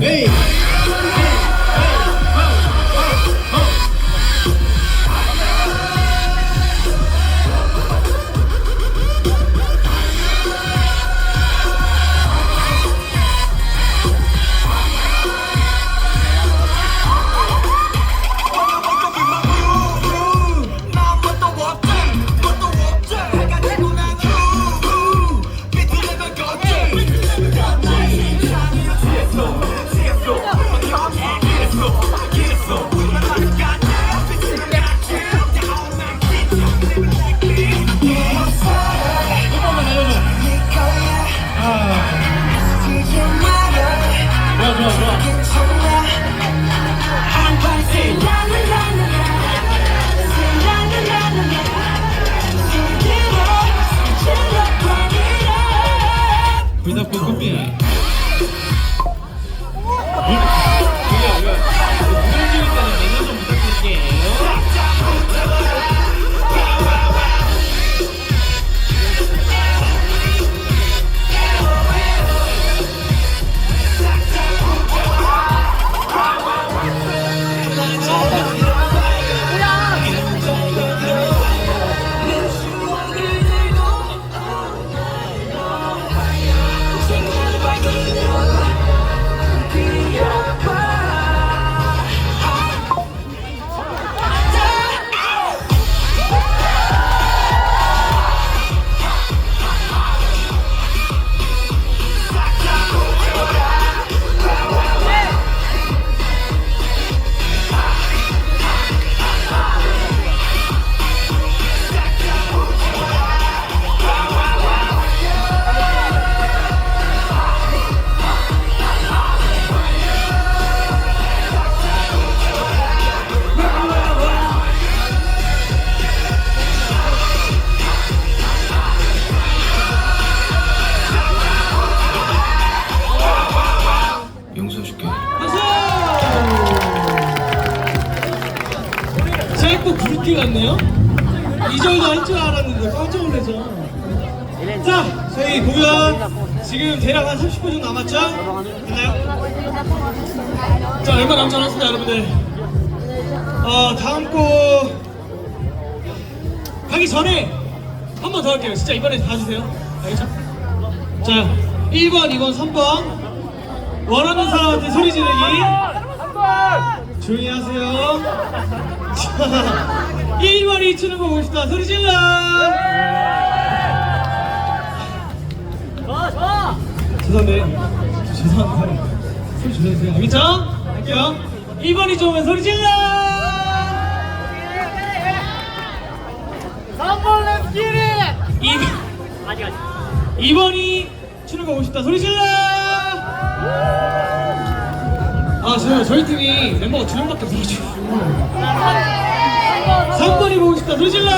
Hey! 좋아 좋아 좋아 불닭볶 부르기 같네요? 이 정도 할 줄 알았는데 깜짝 놀라죠. 자, 저희 공연 지금 대략 한 30분 정도 남았죠? 됐나요? 자, 얼마 남지 않았습니다, 여러분들. 어, 다음 곡 가기 전에 한 번 더 할게요. 진짜 이번에 봐주세요. 알겠죠? 자, 1번, 2번, 3번. 원하는 사람한테 소리 지르기. 조용히 하세요. 자, 1번이 추는 거 싶다. 소리 질러! 죄송한데. 죄송한데. 소리 질러주세요. 알겠죠? 할게요. 1번이 좋으면 소리 질러! 3번 렛츠 기릿! 2번, 아직 아직 2번이 추는 거 싶다. 소리 질러! 아, 저요. 저희 팀이 멤버가 두 명밖에 없어가지고. 3번이 보고 싶다. 소리 질러!